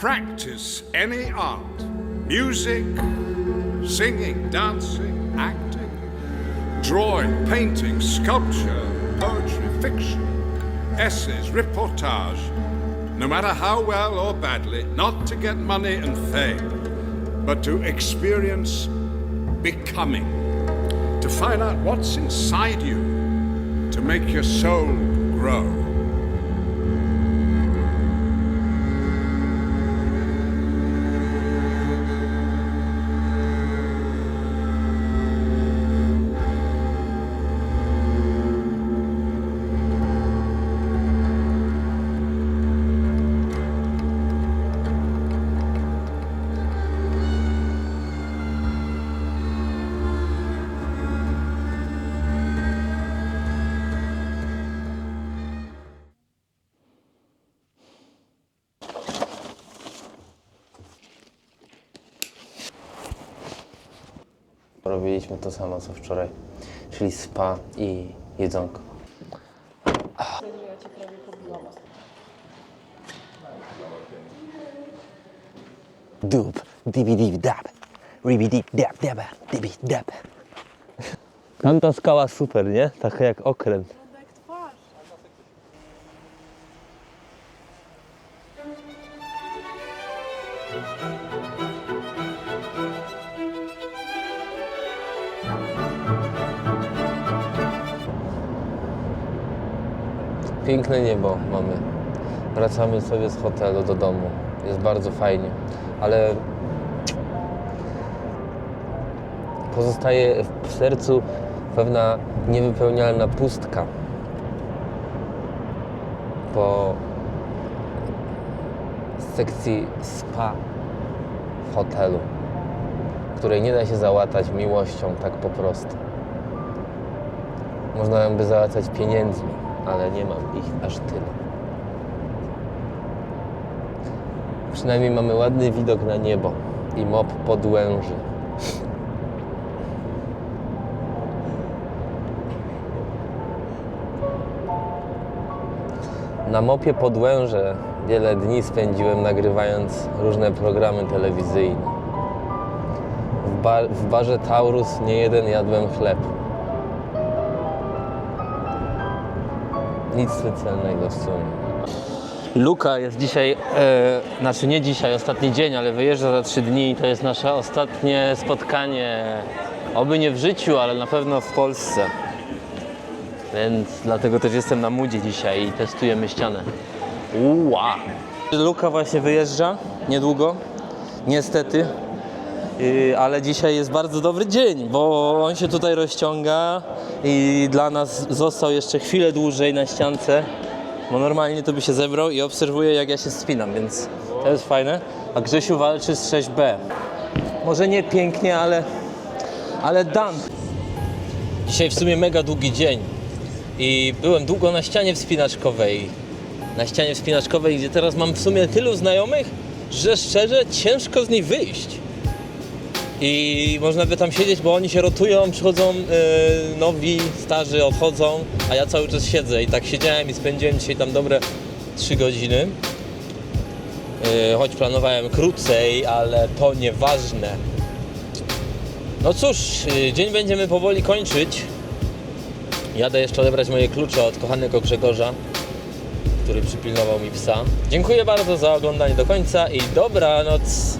practice any art. Music, singing, dancing, acting, drawing, painting, sculpture, poetry, fiction, essays, reportage, no matter how well or badly, not to get money and fame, but to experience becoming, to find out what's inside you, to make your soul grow. Robiliśmy to samo co wczoraj, czyli spa i jedzonko. Dup, dibi dib dab, ribi dib dab daba, dibi dab. Tamta skała super, nie? Taka jak okręt. Piękne niebo mamy. Wracamy sobie z hotelu do domu. Jest bardzo fajnie, ale pozostaje w sercu pewna niewypełnialna pustka po sekcji spa w hotelu, której nie da się załatać miłością tak po prostu. Można by załatać pieniędzmi, ale nie mam ich aż tyle. Przynajmniej mamy ładny widok na niebo i mop podłęży. Na mopie Podłęże wiele dni spędziłem nagrywając różne programy telewizyjne. Bar, w barze Taurus nie jeden jadłem chleb. Nic specjalnego w sumie. Luka jest dzisiaj, e, znaczy nie dzisiaj, ostatni dzień, ale wyjeżdża za trzy dni. To jest nasze ostatnie spotkanie, oby nie w życiu, ale na pewno w Polsce. Więc dlatego też jestem na mudzie dzisiaj i testujemy ścianę. Uła! Luka właśnie wyjeżdża niedługo, niestety. Yy, ale dzisiaj jest bardzo dobry dzień, bo on się tutaj rozciąga i dla nas został jeszcze chwilę dłużej na ściance, bo normalnie to by się zebrał i obserwuje jak ja się spinam, więc to jest fajne. A Grzesiu walczy z 6B. Może nie pięknie, ale, ale dan. Dzisiaj w sumie mega długi dzień i byłem długo na ścianie wspinaczkowej. Na ścianie wspinaczkowej, gdzie teraz mam w sumie tylu znajomych, że szczerze ciężko z niej wyjść. I można by tam siedzieć, bo oni się rotują, przychodzą yy, nowi, starzy, odchodzą, a ja cały czas siedzę. I tak siedziałem i spędziłem dzisiaj tam dobre 3 godziny. Yy, choć planowałem krócej, ale to nieważne. No cóż, yy, dzień będziemy powoli kończyć. Jadę jeszcze odebrać moje klucze od kochanego Grzegorza, który przypilnował mi psa. Dziękuję bardzo za oglądanie do końca i dobranoc.